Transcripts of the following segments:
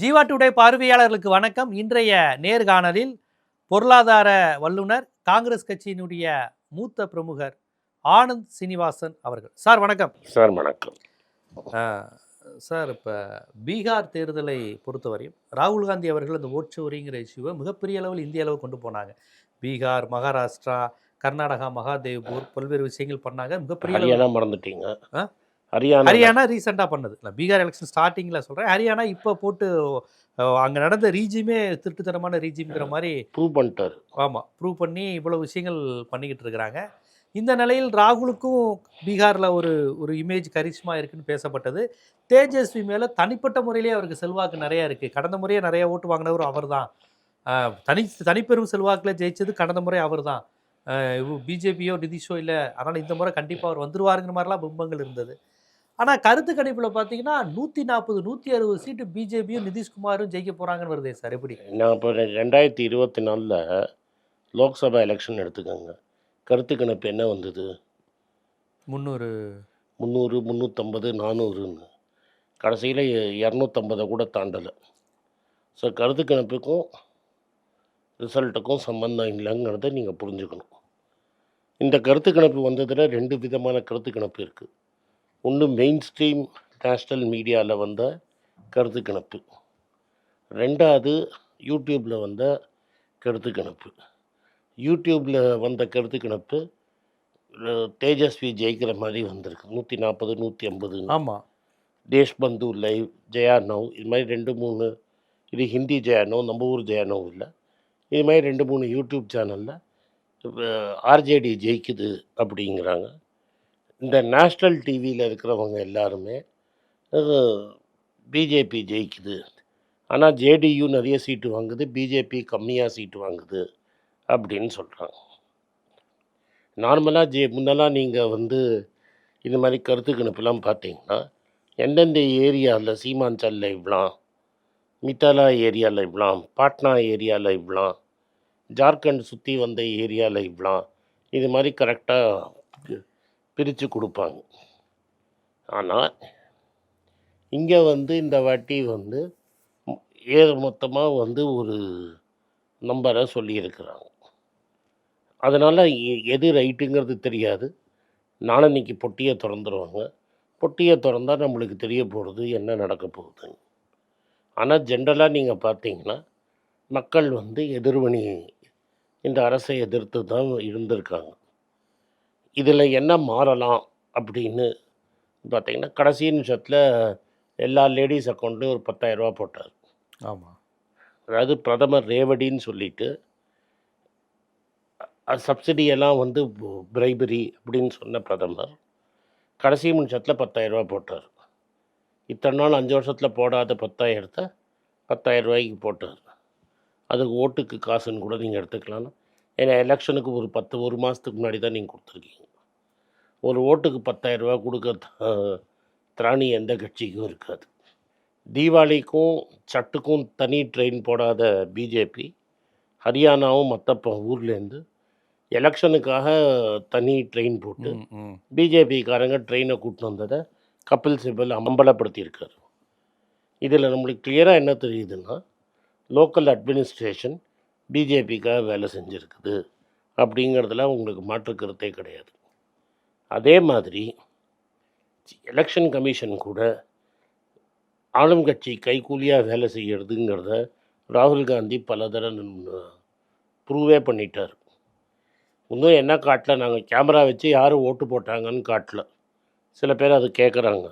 Jeeva today பார்வையாளர்களுக்கு வணக்கம். இன்றைய நேர்காணலில் பொருளாதார வல்லுனர் காங்கிரஸ் கட்சியினுடைய மூத்த பிரமுகர் ஆனந்த் சீனிவாசன் அவர்கள். சார் வணக்கம். சார் வணக்கம். சார் இப்போ பீகார் தேர்தலை பொறுத்தவரையும் ராகுல் காந்தி அவர்கள் அந்த ஓட்சோரிங்கிற இஷ்யூவை மிகப்பெரிய அளவில் இந்திய அளவு கொண்டு போனாங்க. பீகார் மகாராஷ்டிரா கர்நாடகா மகாதேவ்பூர் பல்வேறு விஷயங்கள் பண்ணாங்க. மிகப்பெரிய மறந்துட்டீங்க? ஹரியானா ஹரியானா ரீசெண்டாக பண்ணது. இல்லை பீகார் எலெக்ஷன் ஸ்டார்டிங்கில் சொல்கிறேன் ஹரியானா இப்போ போட்டு அங்கே நடந்த ரீஜிமே திருட்டுத்தனமான ரீஜிம்ங்கிற மாதிரி ப்ரூவ் பண்ணிட்டாரு. ஆமாம் ப்ரூவ் பண்ணி இவ்வளோ விஷயங்கள் பண்ணிக்கிட்டு இருக்கிறாங்க. இந்த நிலையில் ராகுலுக்கும் பீகாரில் ஒரு ஒரு இமேஜ் கரிஷ்மா இருக்குன்னு பேசப்பட்டது. தேஜஸ்வி மேலே தனிப்பட்ட முறையிலே அவருக்கு செல்வாக்கு நிறையா இருக்குது கடந்த முறையே நிறைய ஓட்டு வாங்கினவரும் அவர் தான் தனி தனிப்பெரும் செல்வாக்கில் ஜெயிச்சது கடந்த முறை அவர் தான் பிஜேபியோ நிதிஷோ இல்லை. அதனால் இந்த முறை கண்டிப்பாக அவர் வந்துருவாருங்கிற மாதிரிலாம் பிம்பங்கள் இருந்தது. ஆனால் கருத்து கணிப்பில் பார்த்தீங்கன்னா நூற்றி நாற்பது நூற்றி அறுபது சீட்டு பிஜேபியும் நிதிஷ்குமாரும் ஜெயிக்க போகிறாங்கன்னு வருதே சார். எப்படி? நான் இப்போ ரெண்டாயிரத்தி இருபத்தி நாலில் லோக்சபா எலெக்ஷன் எடுத்துக்கோங்க. கருத்து கணிப்பு என்ன வந்தது? முந்நூறு. முந்நூறு முந்நூற்றம்பது நானூறுன்னு. கடைசியில் இரநூத்தம்பதை கூட தாண்டலை. ஸோ கருத்து கணிப்புக்கும் ரிசல்ட்டுக்கும் சம்மந்தம் இல்லைங்கிறத நீங்கள் புரிஞ்சுக்கணும். இந்த கருத்து கணிப்பு வந்ததில் ரெண்டு விதமான கருத்து கணிப்பு இருக்குது ஒன்று மெயின் ஸ்ட்ரீம் நேஷ்னல் மீடியாவில் வந்த கருத்து கணிப்பு. ரெண்டாவது யூடியூப்பில் வந்த கருத்து கணிப்பு. யூடியூப்பில் வந்த கருத்து கணிப்பு தேஜஸ்வி ஜெயிக்கிற மாதிரி வந்திருக்கு. நூற்றி நாற்பது நூற்றி ஐம்பது ஆமாம் தேஷ்பந்து லைவ் ஜெயா நவ் இது மாதிரி ரெண்டு மூணு இது ஹிந்தி ஜெயா நவ் நம்ம ஊர் ஜெயா நவ் இல்லை. இது மாதிரி ரெண்டு மூணு யூடியூப் சேனலில் ஆர்ஜேடி ஜெயிக்குது அப்படிங்கிறாங்க. இந்த நேஷ்னல் டிவியில் இருக்கிறவங்க எல்லாருமே பிஜேபி ஜெயிக்குது. ஆனால் ஜேடியு நிறைய சீட்டு வாங்குது பிஜேபி கம்மியாக சீட்டு வாங்குது அப்படின்னு சொல்கிறாங்க நார்மலாக ஜே முன்னெல்லாம் நீங்கள் வந்து இது மாதிரி கருத்து கணிப்புலாம் பார்த்தீங்கன்னா எந்தெந்த ஏரியாவில் சீமாஞ்சலில் இவ்வளாம் மித்தாலா ஏரியாவில் இவ்வளாம் பாட்னா ஏரியாவில் இவ்வளாம் ஜார்க்கண்ட் சுற்றி வந்த ஏரியாவில் இவ்வளாம் இது மாதிரி கரெக்டாக பிரித்து கொடுப்பாங்க. ஆனால் இங்கே வந்து இந்த வாட்டி வந்து ஏ மொத்தமாக வந்து ஒரு நம்பரை சொல்லியிருக்கிறாங்க. அதனால் எது ரைட்டுங்கிறது தெரியாது. நாளன்னைக்கு பொட்டியை திறந்துருவாங்க. பொட்டியை திறந்தால் நம்மளுக்கு தெரிய போகிறது என்ன நடக்க போகுது. ஆனால் ஜென்ரலாக நீங்கள் பார்த்தீங்கன்னா மக்கள் வந்து எதிர்வணி இந்த அரசை எதிர்த்து தான் இருந்திருக்காங்க. இதில் என்ன மாறலாம் அப்படின்னு பார்த்தீங்கன்னா கடைசி நிமிஷத்தில் எல்லா லேடிஸ் அக்கௌண்ட்லேயும் ஒரு பத்தாயிரரூபா போட்டார். ஆமாம் அதாவது பிரதமர் ரேவடின்னு சொல்லிட்டு சப்சிடி எல்லாம் வந்து பிரைபரி அப்படின்னு சொன்ன பிரதமர் கடைசி நிமிஷத்தில் பத்தாயிரரூபா போட்டார். இத்தனை நாள் அஞ்சு வருஷத்தில் போடாத பத்தாயிரத்தை பத்தாயிரம் ரூபாய்க்கு போட்டார். அதுக்கு ஓட்டுக்கு காசுன்னு கூட நீங்கள் எடுத்துக்கலாம் ஏன்னா எலெக்ஷனுக்கு ஒரு பத்து ஒரு மாதத்துக்கு முன்னாடி தான் நீங்கள் கொடுத்துருக்கீங்க. ஒரு ஓட்டுக்கு பத்தாயிரரூபா கொடுக்க திராணி எந்த கட்சிக்கும் இருக்காது. தீபாவளிக்கும் சட்டுக்கும் தனி ட்ரெயின் போடாத பிஜேபி ஹரியானாவும் மற்ற ஊர்லேருந்து எலெக்ஷனுக்காக தனி ட்ரெயின் போட்டு. பிஜேபிக்காரங்க ட்ரெயினை கூட்டின்னு வந்ததை கபில் சிபல் அம்பலப்படுத்தியிருக்காரு. இதில் நம்மளுக்கு கிளியராக என்ன தெரியுதுன்னா லோக்கல் அட்மினிஸ்ட்ரேஷன் பிஜேபிக்காக வேலை செஞ்சுருக்குது அப்படிங்கிறதுல உங்களுக்கு மாற்று கருத்தே கிடையாது. அதே மாதிரி எலெக்ஷன் கமிஷன் கூட ஆளும் கட்சி கைக்கூலியாக வேலை செய்யறதுங்கிறத ராகுல் காந்தி பல தடவை ப்ரூவே பண்ணிட்டார். இன்னும் என்ன காட்டல நாங்கள் கேமரா வச்சு யார் ஓட்டு போட்டாங்கன்னு காட்டல. சில பேர் அது கேட்குறாங்க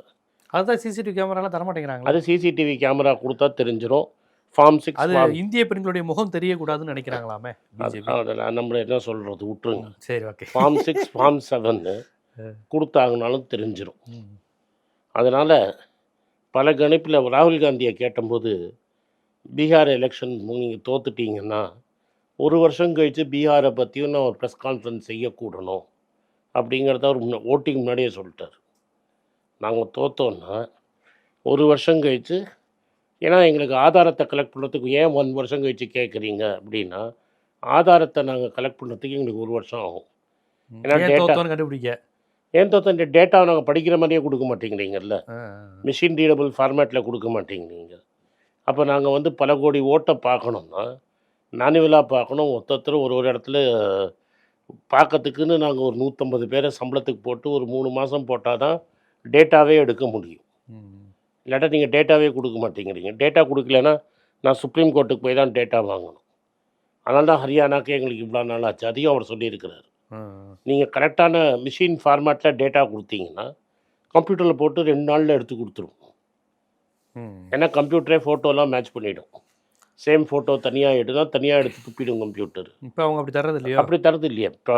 அதுதான் சிசிடிவி கேமராலாம் தர மாட்டேங்கிறாங்களா அது சிசிடிவி கேமரா கொடுத்தா தெரிஞ்சிடும் ஃபார்ம் சிக்ஸ் அது இந்திய பெண்களுடைய முகம் தெரியக்கூடாதுன்னு நினைக்கிறாங்களாமே அதில் நம்மளை என்ன சொல்கிறது விட்டுருங்க. சரி ஓகே ஃபார்ம் சிக்ஸ் ஃபார்ம் செவன்னு கொடுத்தாங்கனாலும் தெரிஞ்சிடும் அதனால் பல கணிப்பில் ராகுல் காந்தியை கேட்டபோது பீகார் எலெக்ஷன் நீங்கள் தோத்துட்டீங்கன்னா ஒரு வருஷம் கழித்து பீகாரை பற்றியும் நான் ஒரு ப்ரெஸ் கான்ஃபரன்ஸ் செய்யக்கூடணும் அப்படிங்கிறத அவர் முன்ன ஓட்டிங் முன்னாடியே சொல்லிட்டார். நாங்கள் தோத்தோன்னா ஒரு வருஷம் கழித்து ஏன்னா எங்களுக்கு ஆதாரத்தை கலெக்ட் பண்ணுறதுக்கு ஏன் ஒன் வருஷம் கழித்து கேட்குறீங்க அப்படின்னா ஆதாரத்தை நாங்கள் கலெக்ட் பண்ணுறதுக்கு எங்களுக்கு ஒரு வருஷம் ஆகும். ஏன்னா தோத்தோன்னு கண்டுபிடிக்க? ஏன் தோத்த டேட்டாவை நாங்கள் படிக்கிற மாதிரியே கொடுக்க மாட்டேங்கிறீங்கல்ல? மிஷின் ரீடபிள் ஃபார்மேட்டில் கொடுக்க மாட்டேங்கிறீங்க. அப்போ நாங்கள் வந்து பல கோடி ஓட்டை பார்க்கணும்னா மேனுவலாக பார்க்கணும். ஒருத்தர் ஒரு ஒரு இடத்துல பார்க்கறதுக்குன்னு நாங்கள் ஒரு நூற்றம்பது பேரை சம்பளத்துக்கு போட்டு ஒரு மூணு மாதம் போட்டால் தான் டேட்டாவே எடுக்க முடியும். இல்லாட்டா நீங்கள் டேட்டாவே கொடுக்க மாட்டேங்கிறீங்க. டேட்டா கொடுக்கலன்னா நான் சுப்ரீம் கோர்ட்டுக்கு போய் தான் டேட்டா வாங்கணும். அதனால தான் ஹரியானாக்கு எங்களுக்கு இவ்வளோ நாள் ஆச்சு. அதையும் அவர் சொல்லியிருக்கிறார். நீங்கள் கரெக்டான மிஷின் ஃபார்மேட்டில் டேட்டா கொடுத்தீங்கன்னா கம்ப்யூட்டரில் போட்டு ரெண்டு நாளில் எடுத்து கொடுத்துரும். ஏன்னா கம்ப்யூட்டரே ஃபோட்டோலாம் மேட்ச் பண்ணிடும். சேம் ஃபோட்டோ தனியாக எடுத்தா தனியாக எடுத்து துப்பிடும் கம்ப்யூட்டர் இப்போ அவங்க அப்படி தர்றது இல்லையோ? அப்படி தரது இல்லையா. இப்போ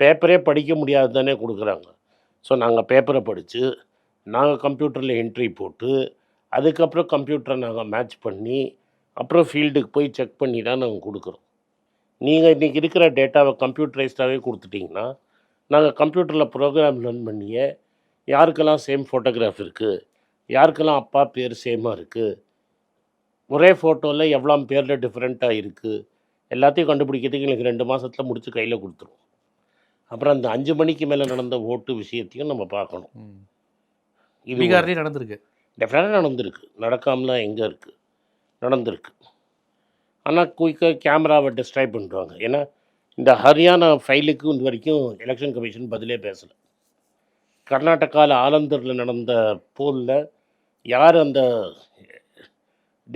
பேப்பரே படிக்க முடியாது தானே கொடுக்குறாங்க. ஸோ நாங்கள் பேப்பரை படித்து நாங்கள் கம்ப்யூட்டரில் என்ட்ரி போட்டு அதுக்கப்புறம் கம்ப்யூட்டரை நாங்கள் மேட்ச் பண்ணி அப்புறம் ஃபீல்டுக்கு போய் செக் பண்ணி தான் நாங்கள் கொடுக்குறோம். நீங்கள் இன்றைக்கி இருக்கிற டேட்டாவை கம்ப்யூட்டரைஸ்டாகவே கொடுத்துட்டிங்கன்னா நாங்கள் கம்ப்யூட்டரில் ப்ரோக்ராம் ரன் பண்ணியே யாருக்கெல்லாம் சேம் ஃபோட்டோகிராஃப் இருக்குது யாருக்கெல்லாம் அப்பா பேர் சேமாக இருக்குது ஒரே ஃபோட்டோவில் எவ்வளோ பேரில் டிஃப்ரெண்ட்டாக இருக்குது எல்லாத்தையும் கண்டுபிடிக்கிறதுக்கு எங்களுக்கு ரெண்டு மாதத்தில் முடித்து கையில் கொடுத்துரும் அப்புறம் அந்த அஞ்சு மணிக்கு மேலே நடந்த ஓட்டு விஷயத்தையும் நம்ம பார்க்கணும். இது பீகார்லேயும் நடந்திருக்கு. டெஃபினட்டாக நடந்திருக்கு. நடக்காமலாம் எங்கே இருக்குது நடந்திருக்கு. ஆனால் குயிக்காக கேமராவை டிஸ்ட்ராய் பண்ணுறாங்க ஏன்னா இந்த ஹரியானா ஃபைலுக்கு இது வரைக்கும் எலெக்ஷன் கமிஷன் பதிலே பேசலை. கர்நாடகாவில் ஆலந்தூரில் நடந்த போலில் யார் அந்த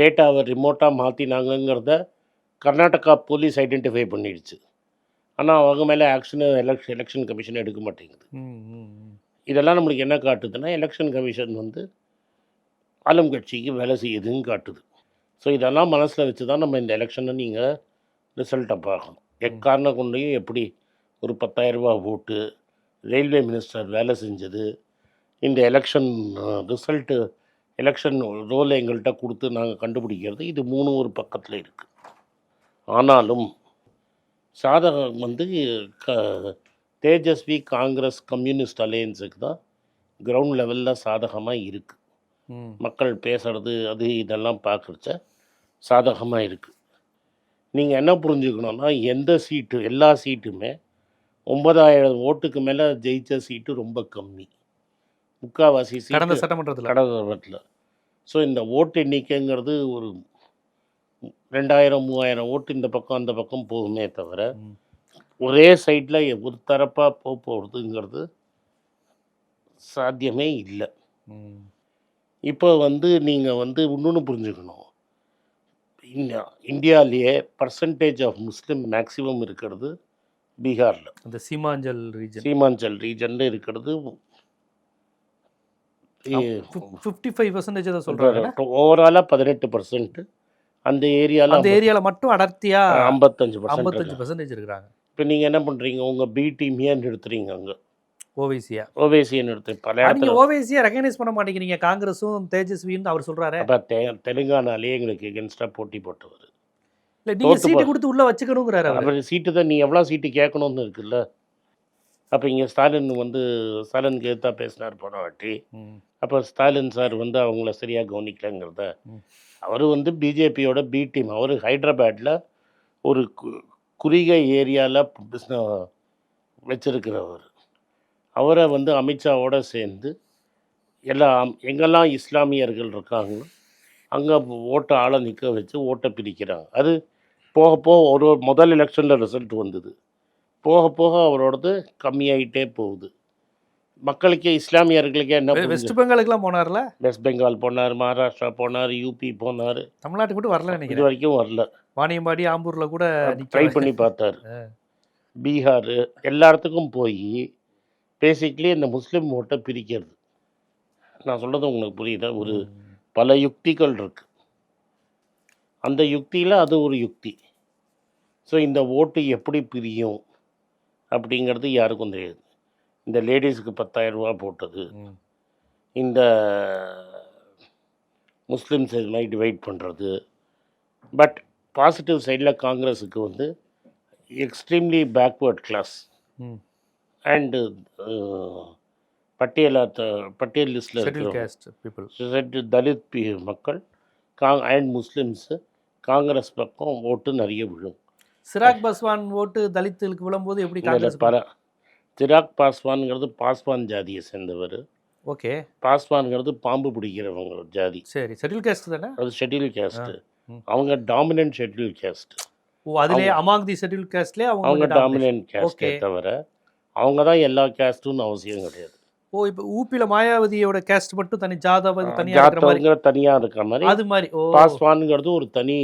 டேட்டாவை ரிமோட்டாக மாற்றினாங்கங்கிறத கர்நாடகா போலீஸ் ஐடென்டிஃபை பண்ணிடுச்சு. ஆனால் அவங்க மேலே ஆக்ஷனு எலெக்ஷன் எலெக்ஷன் கமிஷன் எடுக்க மாட்டேங்குது. இதெல்லாம் நம்மளுக்கு என்ன காட்டுதுன்னா எலெக்ஷன் கமிஷன் வந்து ஆளும் கட்சிக்கு வேலை செய்யுதுன்னு காட்டுது. ஸோ இதெல்லாம் மனசில் வச்சு தான் நம்ம இந்த எலெக்ஷனை நீங்கள் ரிசல்ட்டை பார்க்கணும். எக்காரணம் கொண்டையும் எப்படி ஒரு 10000 ரூபா ஓட்டு ரயில்வே மினிஸ்டர் வேலை செஞ்சது இந்த எலெக்ஷன் ரிசல்ட்டு எலெக்ஷன் ரோலை எங்கள்கிட்ட கொடுத்து நாங்கள் கண்டுபிடிக்கிறது இது மூணு ஒரு பக்கத்தில் இருக்குது ஆனாலும் சாதகம் வந்து க தேஜஸ்வி காங்கிரஸ் கம்யூனிஸ்ட் அலையன்ஸுக்கு தான் கிரவுண்ட் லெவலில் சாதகமாக இருக்குது. மக்கள் பேசுறது அது இதெல்லாம் பார்க்குறச்ச சாதகமாக இருக்குது நீங்கள் என்ன புரிஞ்சுக்கணும்னா எந்த சீட்டு எல்லா சீட்டுமே ஒன்பதாயிரம் ஓட்டுக்கு மேலே ஜெயிச்ச சீட்டு ரொம்ப கம்மி. முக்காவாசி கடந்த சீட்டு சட்டமன்றத்தில். கடவுளத்தில் ஸோ இந்த ஓட்டு எண்ணிக்கைங்கிறது ஒரு ரெண்டாயிரம் மூவாயிரம் ஓட்டு இந்த பக்கம் அந்த பக்கம் போகுமே தவிர. ஒரே சைடில் ஒரு தரப்பாக போக போகிறதுங்கிறது சாத்தியமே இல்லை. இப்போ வந்து நீங்கள் வந்து இன்னொன்று புரிஞ்சுக்கணும். இந்தியா இந்தியாவிலேயே பர்சன்டேஜ் ஆஃப் முஸ்லீம் மேக்ஸிமம் இருக்கிறது பீகாரில். அந்த சீமாஞ்சல் ரீஜன் சீமாஞ்சல் ரீஜனில் இருக்கிறது ஃபிஃப்டி ஃபைவ் பர்சன்டேஜ் தான் சொல்கிறாங்க ஓவராலாக பதினெட்டு பர்சன்ட் அந்த ஏரியாவில் அந்த ஏரியாவில் மட்டும் அடர்த்தியா ஐம்பத்தஞ்சு ஐம்பத்தஞ்சு பர்சன்ட் பர்சன்டேஜ் இருக்கிறாங்க. இப்போ நீங்கள் என்ன பண்ணுறீங்க உங்கள் பி டீமையே நிறுத்துறீங்க அங்கே? ஓவைசியா ஓவேசியை நிறுத்து பல இடத்துல. ஓவைசியா ரெகனைஸ் பண்ண மாட்டேங்கிறீங்க. காங்கிரஸும் தேஜஸ்வின்னு அவர் சொல்றாரு. அப்போ தெ தெலுங்கானாலே எங்களுக்கு எகென்ஸ்டாக போட்டி போட்டவர். இல்ல நீங்க தோத்து சீட்டு கொடுத்து உள்ள வச்சுக்கணுங்கிறாரு அவர். சீட்டு தான் நீ எவ்வளோ சீட்டு கேட்கணும்னு இருக்குல்ல? அப்போ இங்கே ஸ்டாலின் வந்து ஸ்டாலினுக்கு எதிர்த்தா பேசினார் போன வாட்டி. அப்போ ஸ்டாலின் சார் வந்து அவங்கள சரியாக கவனிக்கலங்கிறத. அவர் வந்து பிஜேபியோட பி டீம் அவர் ஹைதராபாத்தில் ஒரு குறிகை ஏரியாவில் பிஸ்ன வச்சிருக்கிறவர். அவரை வந்து அமித்ஷாவோடு சேர்ந்து எல்லாம் எங்கெல்லாம் இஸ்லாமியர்கள் இருக்காங்களோ அங்கே ஓட்டை ஆளை நிற்க வச்சு ஓட்டை பிரிக்கிறாங்க. அது போக போக ஒரு முதல் எலெக்ஷனில் ரிசல்ட் வந்தது. போக போக அவரோடது கம்மியாயிட்டே போகுது. மக்களுக்கே இஸ்லாமியர்களுக்கே என்ன வெஸ்ட் பெங்காலுக்குலாம் போனார்ல? வெஸ்ட் பெங்கால் போனார் மகாராஷ்டிரா போனார் யூபி போனார். தமிழ்நாட்டுக்கு மட்டும் வரல இது நினைக்கிறேன். வரைக்கும் வரல. வாணியம்பாடி ஆம்பூர்ல கூட ட்ரை பண்ணி பார்த்தார். பீகார் எல்லா இடத்துக்கும் போய் பேசிக்லி இந்த முஸ்லீம் ஓட்டை பிரிக்கிறது. நான் சொல்கிறது உங்களுக்கு புரியுதா? ஒரு. பல யுக்திகள் இருக்கு. அந்த யுக்தியில் அது ஒரு யுக்தி. ஸோ இந்த ஓட்டு எப்படி பிரியும் அப்படிங்கிறது யாருக்கும் தெரியாது. இந்த லேடிஸுக்கு பத்தாயிரம் ரூபா போட்டது. இந்த முஸ்லிம்ஸ் இது மாதிரி டிவைட் பண்ணுறது பட் பாசிட்டிவ் சைடில் காங்கிரஸுக்கு வந்து எக்ஸ்ட்ரீம்லி பேக்வேர்ட் கிளாஸ். அண்டு பட்டியலாத்த பட்டியல் லிஸ்ட்டில் ஷெட்யூல் இருக்கிற கேஸ்ட் பீப்புள் சொசைட்டி தலித் பி மக்கள் காங் அண்ட் முஸ்லிம்ஸு காங்கிரஸ் பக்கம் ஓட்டு நிறைய விழும். சிராக் பஸ்வான் ஓட்டு தலித்துகளுக்கு விழும்போது எப்படி காங்கிரஸ் பர சிராக் பாஸ்வான்ங்கிறது பாஸ்வான் ஜாதியை சேர்ந்தவர். ஓகே. பாஸ்வான்ங்கிறது பாம்பு பிடிக்கிறவங்க ஜாதி. சரி ஷெட்யூல் கேஸ்ட் தானே? அது ஷெட்யூல் கேஸ்ட்டு. அவங்க டாமினன்ட் ஷெட்யூல் கேஸ்ட் ஓ அதுலயே அமாங் தி ஷெட்யூல் கேஸ்ட்லயே அவங்க அவங்க. டாமினன்ட் கேஸ்டே Okay. தவிர அவங்க தான் எல்லா கேஸ்ட்டுன்னு அவசியம் கிடையாது. ஓ இப்போ ஊப்பில மாயாவதியோட கேஸ்ட் மட்டும் தனி ஜாதவதி தனியா இருக்கிற மாதிரி? தனியாக இருக்கிற மாதிரி. அது மாதிரி ஓ. பாஸ்வான்ங்கிறது ஒரு தனி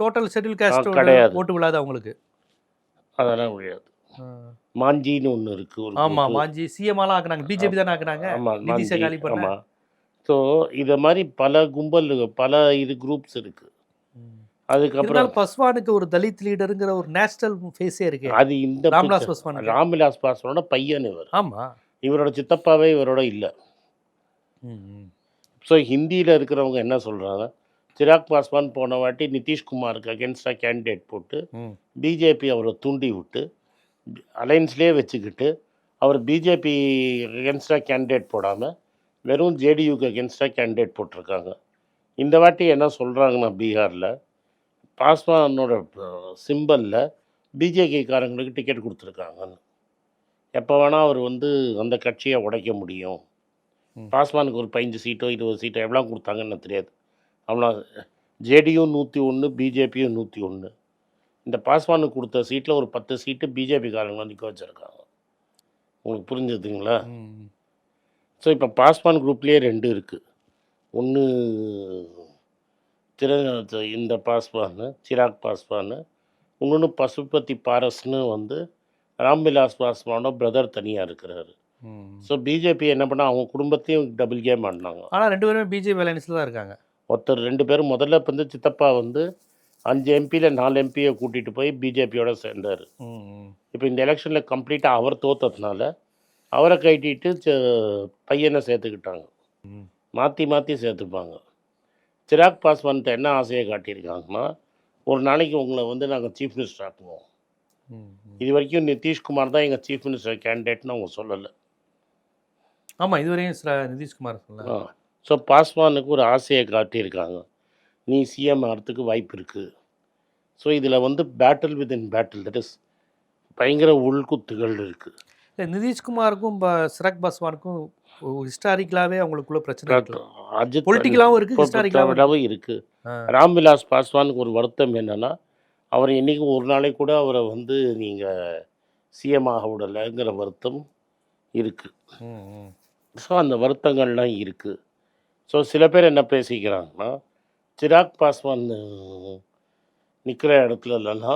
டோட்டல் ஷெட்யூல் கேஸ்ட் கிடையாது. ஓட்டு விழாது அவங்களுக்கு? அதெல்லாம் முடியாது. ஆ. மாஞ்சின்னு ஒன்று இருக்கு ஒரு ஆமா group. மாஞ்சி சிஎம் எல்லாம் ஆக்குனாங்க பிஜேபி தானே ஆக்குனாங்க? ஆமா நிதிஷை காலி ஆமாம் ஸோ இதை மாதிரி பல கும்பல் பல இது குரூப்ஸ் இருக்கு. அதுக்கப்புறம் பஸ்வானுக்கு ஒரு தலித் லீடருங்கிற ஒரு நேஷனல் ஃபேஸே இருக்கு. அது இந்த ராம்விலாஸ் பஸ்வானுக்கு. ராம்விலாஸ் பாஸ்வானோட பையன் இவர். ஆமா. இவரோட சித்தப்பாவே இவரோட இல்லை. ஸோ ஹிந்தியில் இருக்கிறவங்க என்ன சொல்கிறாங்க சிராக் பாஸ்வான் போன வாட்டி நிதிஷ்குமாருக்கு அகேன்ஸ்டாக கேண்டிடேட் போட்டு. பிஜேபி அவரை தூண்டி விட்டு அலைன்ஸ்லேயே வச்சுக்கிட்டு அவர் பிஜேபி அகேன்ஸ்டாக கேண்டிடேட் போடாமல் வெறும் ஜேடியூக்கு அகேன்ஸ்டாக கேண்டிடேட் போட்டிருக்காங்க. இந்த வாட்டி என்ன சொல்கிறாங்கன்னா பீகாரில் பாஸ்வானோட சிம்பலில் பிஜேபிக்காரங்களுக்கு டிக்கெட் கொடுத்துருக்காங்கன்னு. எப்போ வேணால் அவர் வந்து அந்த கட்சியை உடைக்க முடியும். பாஸ்வானுக்கு ஒரு பதினஞ்சு சீட்டோ இருபது சீட்டோ எவ்வளோ கொடுத்தாங்கன்னு தெரியாது. அவ்வளோ ஜேடியும் நூற்றி ஒன்று பிஜேபியும் நூற்றி ஒன்று இந்த பாஸ்வானுக்கு கொடுத்த சீட்டில் ஒரு பத்து சீட்டு பிஜேபிக்காரங்க நிற்க வச்சுருக்காங்க. உங்களுக்கு புரிஞ்சுதுங்களா. ஸோ இப்போ பாஸ்வான் குரூப்லேயே ரெண்டு இருக்குது ஒன்று திரு இந்த பாஸ்வான் சிராக் பாஸ்வான் இன்னொன்று பசுபதி பாரஸ்னு வந்து ராம்விலாஸ் பாஸ்வானோட பிரதர் தனியாக இருக்கிறாரு. ஸோ பிஜேபி என்ன பண்ணால் அவங்க குடும்பத்தையும் டபுள் கேம் ஆடினாங்க. ஆனா ரெண்டு பேருமே பிஜேபி அலைன்ஸ்ல தான் இருக்காங்க. ஒருத்தர் ரெண்டு பேரும் முதல்ல இப்போ வந்து சித்தப்பா வந்து அஞ்சு எம்பியில் நாலு எம்பியை கூட்டிகிட்டு போய் பிஜேபியோட சேர்ந்தார். இப்போ இந்த எலெக்ஷனில் கம்ப்ளீட்டாக அவர் தோத்ததுனால அவரை கட்டிட்டு ச- பையனை சேர்த்துக்கிட்டாங்க. மாற்றி மாற்றி சேர்த்துப்பாங்க. சிராக் பாஸ்வான்கிட்ட என்ன ஆசையை காட்டியிருக்காங்கன்னா ஒரு நாளைக்கு உங்களை வந்து நாங்கள் சீஃப் மினிஸ்டர் ஆக்குவோம். இது வரைக்கும் நிதிஷ்குமார் தான் எங்கள் சீஃப் மினிஸ்டர் கேண்டிடேட்னு அவங்க சொல்லலை. ஆமா இதுவரையும் நிதிஷ்குமார் சொன்னாங்க ஸோ பாஸ்வானுக்கு ஒரு ஆசையை காட்டியிருக்காங்க. நீ சிஎம் ஆகிறதுக்கு வாய்ப்பு இருக்குது ஸோ இதில் வந்து battle with in battle that is பயங்கர உள்குத்துகள் இருக்குது இல்ல, நிதிஷ்குமாருக்கும் சிராக் பாஸ்வானுக்கும் ஹிஸ்டாரிக்கலாவே அவங்களுக்குள்ள பிரச்சனை இருக்கு. அஜித் பொலிட்டிக்கலாவும் இருக்கு ஹிஸ்டாரிக்கலாவும் ஹிஸ்டாரிக்கலாகவும் இருக்குது ராம்விலாஸ் பாஸ்வானுக்கு ஒரு வருத்தம் என்னென்னா அவர் என்றைக்கும் ஒரு நாளைக்கு கூட அவரை வந்து நீங்கள் சிஎம் ஆக விடலைங்கிற வருத்தம் இருக்குது ஸோ அந்த வருத்தங்கள்லாம் இருக்குது ஸோ சில பேர் என்ன பேசிக்கிறாங்கன்னா சிராக் பாஸ்வான் நிற்கிற இடத்துல இல்லைன்னா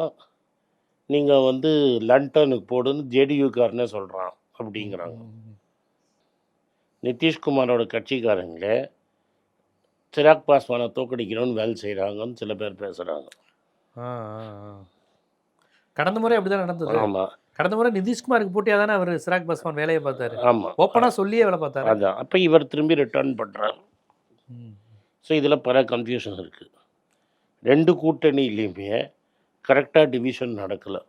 நீங்கள் வந்து லண்டனுக்கு போடுன்னு ஜேடியூக்காரனே சொல்கிறான் அப்படிங்கிறாங்க. நிதிஷ்குமாரோட கட்சிக்காரங்களே சிராக் பாஸ்வானை தோக்கடிக்கணும்னு வேலை செய்கிறாங்கன்னு சில பேர் பேசுகிறாங்க கடந்த முறை அப்படிதான் நடந்தது. ஆமாம் கடந்த முறை நிதிஷ்குமாருக்கு போட்டியா தானே அவர் சிராக் பாஸ்வான் வேலையை பார்த்தாரு. ஆமாம் ஓப்பனா சொல்லியே வேலை பார்த்தாரு? அதான். அப்போ இவர் திரும்பி ரிட்டர்ன் பண்ணுறாரு ம். ஸோ இதில் பல கன்ஃபியூஷன் இருக்குது ரெண்டு கூட்டணியிலையுமே கரெக்டாக டிவிஷன் நடக்கலை.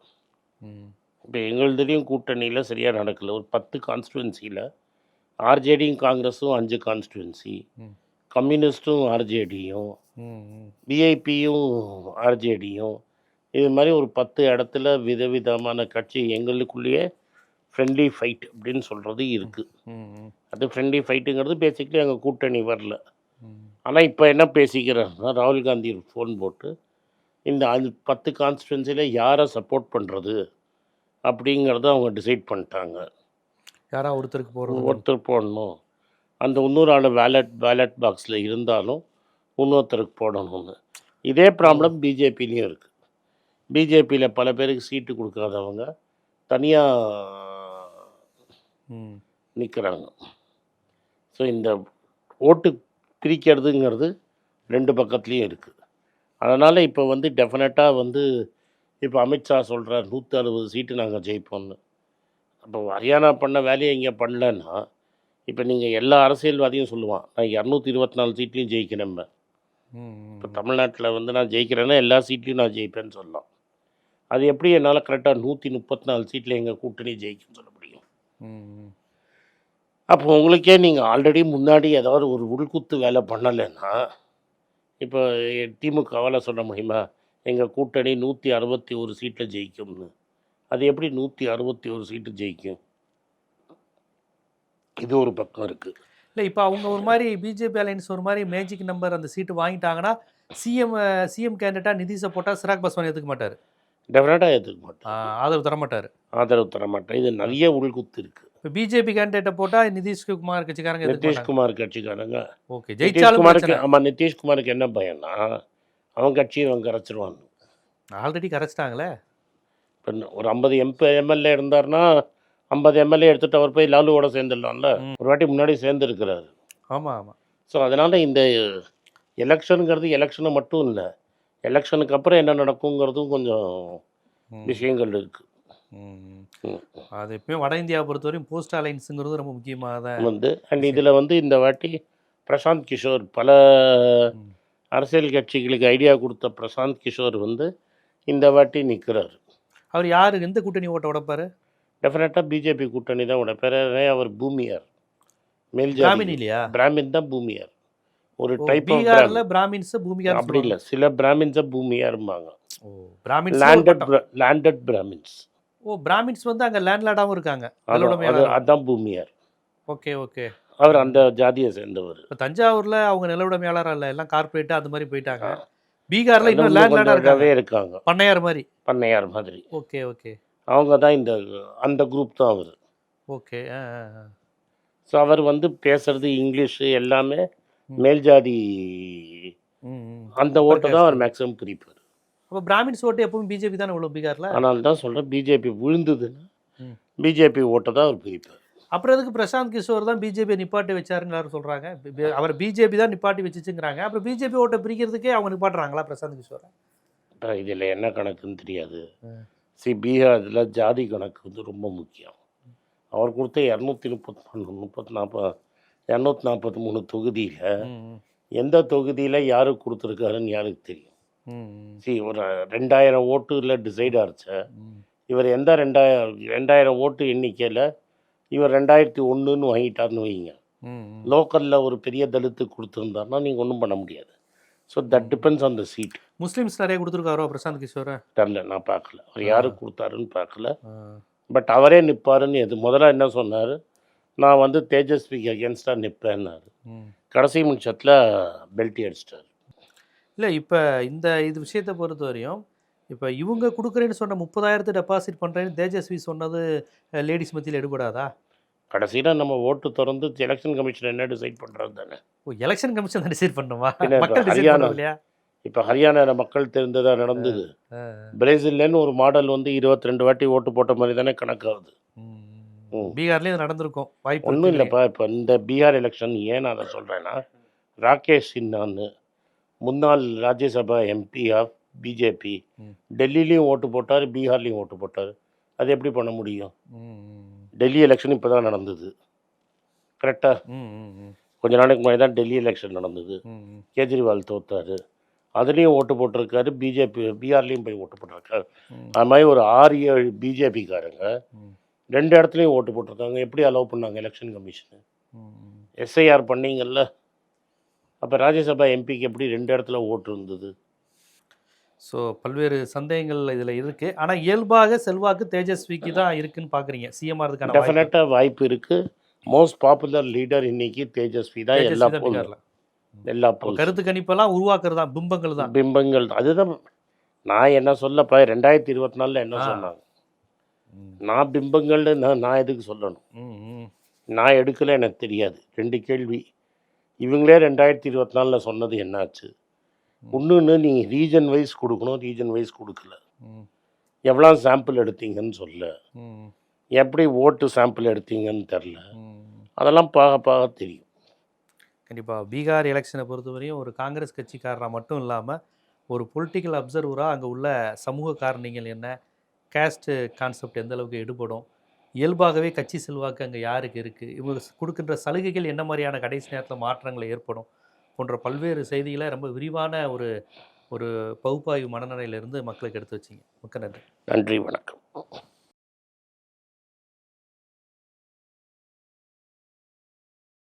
இப்போ எங்களுதையும் கூட்டணியில் சரியாக நடக்கலை ஒரு பத்து கான்ஸ்டுவன்சியில் ஆர்ஜேடியும் காங்கிரஸும் அஞ்சு கான்ஸ்டுவன்சி. கம்யூனிஸ்ட்டும் ஆர்ஜேடியும் ம், ம். பிஐபியும் ஆர்ஜேடியும் இது மாதிரி ஒரு பத்து இடத்துல விதவிதமான கட்சி எங்களுக்குள்ளேயே ஃப்ரெண்ட்லி ஃபைட் அப்படின்னு சொல்கிறது இருக்குது. அது ஃப்ரெண்ட்லி ஃபைட்டுங்கிறது பேசிக்கலி எங்கள் கூட்டணி வரல. ஆனால் இப்போ என்ன பேசிக்கிறாங்கன்னா ராகுல் காந்தி ஃபோன் போட்டு இந்த அஞ்சு பத்து கான்ஸ்டுவன்சியில் யாரை சப்போர்ட் பண்ணுறது அப்படிங்கிறத அவங்க டிசைட் பண்ணிட்டாங்க. யாரா ஒருத்தருக்கு போறது? ஒருத்தர் போடணும். அந்த இன்னொரு ஆள் வேலட் வேலட் பாக்ஸில் இருந்தாலும் இன்னொருத்தருக்கு போடணும்னு. இதே ப்ராப்ளம் பிஜேபிலையும் இருக்குது பிஜேபியில் பல பேருக்கு சீட்டு கொடுக்காதவங்க தனியாக. நிற்கிறாங்க ஸோ இந்த ஓட்டு பிரிக்கிறதுங்கிறது ரெண்டு பக்கத்துலேயும் இருக்குது அதனால் இப்போ வந்து டெஃபினட்டாக வந்து இப்போ அமித்ஷா சொல்கிறார் நூற்றி அறுபது சீட்டு நாங்கள் ஜெயிப்போம்னு. அப்போ ஹரியானா பண்ண வேலையை இங்கே பண்ணலன்னா இப்போ நீங்கள் எல்லா அரசியல்வாதியும் சொல்லுவான் நான் இரநூத்தி இருபத்தி நாலு சீட்லையும் ஜெயிக்கிறேன். இப்போ தமிழ்நாட்டில் வந்து நான் ஜெயிக்கிறேன்னா எல்லா சீட்லையும் நான் ஜெயிப்பேன்னு சொல்லலாம். அது எப்படி என்னால் கரெக்டாக நூற்றி முப்பத்தி நாலு சீட்டில் எங்கள் கூட்டணி ஜெயிக்கும்னு சொல்ல முடியும். அப்போ உங்களுக்கே நீங்கள் ஆல்ரெடி முன்னாடி ஏதாவது ஒரு உள்குத்து வேலை பண்ணலைன்னா இப்போ திமுகவால் சொல்ல முடியுமா எங்கள் கூட்டணி நூற்றி அறுபத்தி ஒரு சீட்டில் ஜெயிக்கும்னு. அது எப்படி நூற்றி அறுபத்தி ஒரு சீட்டு ஜெயிக்கும்? இது ஒரு பக்கம் இருக்குது இல்லை இப்போ அவங்க ஒரு மாதிரி பிஜேபி அலையன்ஸ் ஒரு மாதிரி மேஜிக் நம்பர் அந்த சீட்டு வாங்கிட்டாங்கன்னா சிஎம் சிஎம் கேண்டிடேட்டாக நிதிஷை போட்டால் சிராக் பஸ்வான் ஏற்றுக்க மாட்டார். டெஃபினட்டாக ஏற்றுக்க மாட்டேன் ஆதரவு தர மாட்டார் ஆதரவு தர மாட்டேன் இது நிறைய உள்குத்து இருக்கு. இப்போ பிஜேபி கேண்டிடேட்டை போட்டால் நிதிஷ்குமார் கட்சிக்காரங்க நிதிஷ்குமார் கட்சிக்காரங்க. ஓகே ஜெயிச்சாலும் நிதிஷ்குமாருக்கு ஆமாம் நிதிஷ்குமாருக்கு என்ன பயம்னா அவன் கட்சியை அவன் கரைச்சிருவான் ஆல்ரெடி கரைச்சிட்டாங்களே? இப்போ ஒரு ஐம்பது எம்பி எம்எல்ஏ இருந்தாருன்னா ஐம்பது எம்எல்ஏ எடுத்துட்டு அவர் போய் லாலுவோட சேர்ந்துடலாம்ல. ஒரு வாட்டி முன்னாடி சேர்ந்துருக்கிறாரு. ஆமாம் ஆமாம் ஸோ அதனால் இந்த எலெக்ஷனுங்கிறது எலெக்ஷனை மட்டும் இல்லை எலெக்ஷனுக்கு அப்புறம் என்ன நடக்குங்கிறதும் கொஞ்சம் விஷயங்கள் இருக்குது அது எப்பயும் வட இந்தியாவை பொறுத்தவரையும் போஸ்ட் அலைன்ஸுங்கிறது ரொம்ப முக்கியமாக தான் வந்து அண்ட் இதில் வந்து இந்த வாட்டி பிரசாந்த் கிஷோர் பல. அரசியல் கட்சிகளுக்கு ஐடியா கொடுத்த பிரசாந்த் கிஷோர் வந்து இந்த வாட்டி நிற்கிறார் அவர் யாரு? எந்த கூட்டணி ஓட்ட உடப்பாரு? டெஃபினட்டாக பிஜேபி கூட்டணி தான் உட பேர் அவர் பூமியார். மேல் பிராமின் ஜாதி. இல்லையா பிராமின் தான் பூமியார். ஒரு டைப் பீகார்ல பிராமின்ஸ் பூமிகார் அப்படி இல்லை. சில பிராமின்ஸை பூமியாரும்பாங்க. Landed landed Brahmins. ஓ பிராமின்ஸ் வந்து அங்க லேண்ட்லாடாவும் இருக்காங்க. அது அது அதான் பூமியார். Okay okay. அவர் அந்த ஜாதியை சேர்ந்தவர். இப்போ தஞ்சாவூர்ல அவங்க நிலவுடைமையாளர் இல்ல எல்லாம் கார்பரேட் அந்த மாதிரி போயிட்டாங்க. பீகார்ல இன்னும் லேண்ட்லாடா கொஞ்சம் இருக்காங்க. பண்ணையார் மாதிரி. பண்ணையார் மாதிரி. Okay okay. அவங்க தான் இந்த அந்த குரூப் தான் அவர். ஓகே ஸோ அவர் வந்து பேசுறது இங்கிலீஷு எல்லாமே. மேல் ஜாதி அந்த ஓட்டை தான் அவர் மேக்ஸிமம் பிரிப்பார். அப்போ பிராமின்ஸ் ஓட்டு எப்பவும் பிஜேபி தானே விழும் பீகார்ல? ஆனால் தான் சொல்கிறேன் பிஜேபி விழுந்ததுன்னா. பிஜேபி ஓட்டை தான் அவர் பிரிப்பார் அப்புறம் எதுக்கு பிரசாந்த் கிஷோர் தான் பிஜேபி நிப்பாட்டி வச்சாருன்னு எல்லாரும் பி- அவர் பிஜேபி தான் நிப்பாட்டி வச்சுச்சுங்கிறாங்க. அப்புறம் பிஜேபி ஓட்டை பிரிக்கிறதுக்கே அவங்க நிப்பாட்டுறாங்களா பிரசாந்த் கிஷோரை? இதில் என்ன கணக்குன்னு தெரியாது. சி பீகார் இதில் ஜாதி கணக்கு வந்து ரொம்ப முக்கியம். அவர் கொடுத்த இரநூத்தி முப்பத்தி மூணு முப்பத்தி நாற்பது இரநூத்தி நாற்பத்தி மூணு தொகுதியில் எந்த தொகுதியில் யாருக்கு கொடுத்துருக்காருன்னு யாருக்கு தெரியும்? சி ஒரு ரெண்டாயிரம் ஓட்டுல டிசைட் ஆச்சு. இவர் எந்த ரெண்டாயிரம் ரெண்டாயிரம் ஓட்டு எண்ணிக்கையில் இவர் ரெண்டாயிரத்தி ஒன்றுன்னு வாங்கிட்டார்னு வைங்க. லோக்கலில் ஒரு பெரிய தலித்து கொடுத்துருந்தாருன்னா நீங்கள் ஒன்றும் பண்ண முடியாது. So that depends on the seat Muslims நிறைய கொடுத்துருக்காரோ பிரசாந்த் கிஷோரை? தெரில நான் பார்க்கல. அவர் யாருக்கு கொடுத்தாருன்னு பார்க்கல. பட் அவரே நிற்பாருன்னு எது முதல்ல என்ன சொன்னார்? நான் வந்து தேஜஸ்விக்கு அகேன்ஸ்டாக நிற்பேன்னாரு. கடைசி நிமிஷத்தில் பெல்ட்டி அடிச்சிட்டார். இல்லை இப்போ இந்த இது விஷயத்தை பொறுத்த வரையும் இப்போ இவங்க கொடுக்குறேன்னு சொன்ன முப்பதாயிரத்து டெபாசிட் பண்ணுறேன்னு தேஜஸ்வி சொன்னது லேடிஸ் மத்தியில் எடுபடாதா? கடைசியில் நம்ம ஓட்டு திறந்து எலெக்ஷன் கமிஷன் என்ன டிசைட் பண்ணுறது தானே? ஓ எலெக்ஷன் கமிஷன் தான் டிசைட் பண்ணுமா? இப்ப ஹரியானா- இல்லையா இப்போ ஹரியானாவில் மக்கள் தெரிந்ததாக நடந்தது. பிரேசில்லேன்னு ஒரு மாடல் வந்து இருபத்தி ரெண்டு வாட்டி ஓட்டு போட்ட மாதிரி தானே கணக்காகுது. பீகார்லயும் நடந்திருக்கும். வாய்ப்பு ஒன்றும் இல்லைப்பா இப்போ இந்த பீகார் எலெக்ஷன் ஏன் நான் அதை சொல்கிறேன்னா ராகேஷ் சின்னான்னு முன்னாள் ராஜ்யசபா எம்பி ஆஃப் பிஜேபி. டெல்லிலையும் ஓட்டு போட்டார் பீகார்லேயும் ஓட்டு போட்டார். அது எப்படி பண்ண முடியும்? டெல்லி எலெக்ஷன் இப்போ தான் நடந்தது கரெக்டாக கொஞ்ச நாளைக்கு முன்னாடி தான் டெல்லி எலெக்ஷன் நடந்தது. கேஜ்ரிவால் தோத்தாரு. அதுலேயும் ஓட்டு போட்டிருக்காரு பிஜேபி பீகார்லேயும் போய் ஓட்டு போட்டிருக்காரு. அது மாதிரி ஒரு ஆறு ஏழு பிஜேபிக்காரங்க. ரெண்டு இடத்துலையும் ஓட்டு போட்டிருக்காங்க. எப்படி அலோவ் பண்ணாங்க எலெக்ஷன் கமிஷன். எஸ்ஐஆர் பண்ணீங்கல்ல? அப்போ ராஜ்யசபா எம்பிக்கு எப்படி ரெண்டு இடத்துல ஓட்டு இருந்தது? ஸோ பல்வேறு சந்தேகங்கள் இதில் இருக்கு. ஆனா இயல்பாக செல்வாக்கு தேஜஸ்விக்கு தான் இருக்குன்னு பார்க்குறீங்க சிஎம் ஆகிறதுக்கான. டெஃபினட்டாக வாய்ப்பு. இருக்குது மோஸ்ட் பாப்புலர் லீடர் இன்னைக்கு தேஜஸ்வி தான். எல்லா. எல்லா கருத்து கணிப்பெல்லாம் உருவாக்குறது தான் பிம்பங்கள் தான். பிம்பங்கள் அதுதான் நான் என்ன சொல்லப்பா ரெண்டாயிரத்தி இருபத்தி நாலில் என்ன. சொன்னாங்க? நான் பிம்பங்கள்னு நான் நான் எதுக்கு சொல்லணும். நான் எடுக்கல எனக்கு தெரியாது. ரெண்டு கேள்வி. இவங்களே ரெண்டாயிரத்தி இருபத்தி நாலில் சொன்னது என்னாச்சு? இன்னொன்று நீ ரீஜன் வைஸ் கொடுக்கணும் ரீஜன் வைஸ் கொடுக்கல. எவ்வளோ சாம்பிள் எடுத்தீங்கன்னு சொல்ல. எப்படி ஓட்டு சாம்பிள் எடுத்தீங்கன்னு தெரில. அதெல்லாம் பார்க்க பார்க்க தெரியும். கண்டிப்பா. பீகார் எலெக்ஷனை பொறுத்தவரையும் ஒரு காங்கிரஸ் கட்சிக்காரராக மட்டும் இல்லாமல் ஒரு பொலிட்டிக்கல் அப்சர்வராக அங்கே உள்ள சமூக காரணிகள் என்ன கேஸ்ட் கான்செப்ட் எந்த அளவுக்கு எடுபடும் இயல்பாகவே கட்சி செல்வாக்கு அங்கே யாருக்கு இருக்குது இவங்க கொடுக்கின்ற சலுகைகள் என்ன மாதிரியான கடைசி நேரத்தில் மாற்றங்களை ஏற்படும்? போன்ற பல்வேறு செய்திகளை ரொம்ப விரிவான ஒரு ஒரு பகுப்பாய்வு மனநிலையிலிருந்து மக்களுக்கு எடுத்து வச்சிங்க. மிக்க நன்றி. நன்றி வணக்கம்.